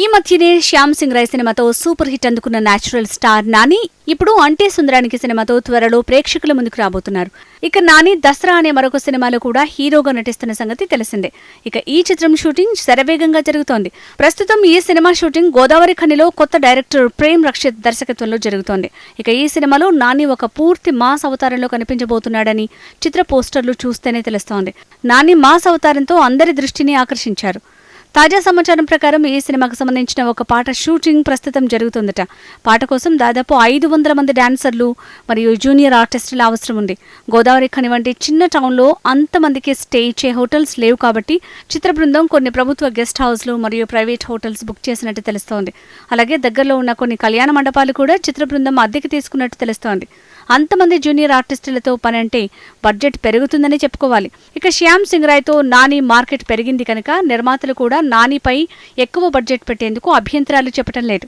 ఈ మధ్యనే శ్యామ్ సింగ్ రాయ్ సినిమాతో సూపర్ హిట్ అందుకున్న నేచురల్ స్టార్ నాని ఇప్పుడు అంటే సుందరానికి సినిమాతో త్వరలో ప్రేక్షకుల ముందుకు రాబోతున్నారు. ఇక నాని దసరా అనే మరొక సినిమాలో కూడా హీరోగా నటిస్తున్న సంగతి తెలిసిందే. ఇక ఈ చిత్రం షూటింగ్ శరవేగంగా జరుగుతోంది. ప్రస్తుతం ఈ సినిమా షూటింగ్ గోదావరి ఖనిలో కొత్త డైరెక్టర్ ప్రేమ్ రక్షిత్ దర్శకత్వంలో జరుగుతోంది. ఇక ఈ సినిమాలో నాని ఒక పూర్తి మాస్ అవతారంలో కనిపించబోతున్నాడని చిత్ర పోస్టర్లు చూస్తేనే తెలుస్తోంది. నాని మాస్ అవతారంతో అందరి దృష్టిని ఆకర్షించారు. తాజా సమాచారం ప్రకారం ఈ సినిమాకు సంబంధించిన ఒక పాట షూటింగ్ ప్రస్తుతం జరుగుతుందట. పాట కోసం దాదాపు ఐదు వందల మంది డాన్సర్లు మరియు జూనియర్ ఆర్టిస్టుల అవసరం ఉంది. గోదావరి ఖని వంటి చిన్న టౌన్లో అంతమందికి స్టే ఇచ్చే హోటల్స్ లేవు కాబట్టి చిత్ర బృందం కొన్ని ప్రభుత్వ గెస్ట్ హౌస్లు మరియు ప్రైవేట్ హోటల్స్ బుక్ చేసినట్టు తెలుస్తోంది. అలాగే దగ్గరలో ఉన్న కొన్ని కళ్యాణ మండపాలు కూడా చిత్ర బృందం అద్దెకి తీసుకున్నట్టు తెలుస్తోంది. అంతమంది జూనియర్ ఆర్టిస్టులతో పని అంటే బడ్జెట్ పెరుగుతుందని చెప్పుకోవాలి. ఇక శ్యామ్ సింగ్ రాయ్తో నాని మార్కెట్ పెరిగింది కనుక నిర్మాతలు కూడా నానిపై ఎక్కువ బడ్జెట్ పెట్టేందుకు అభ్యంతరాలు చెప్పడం లేదు.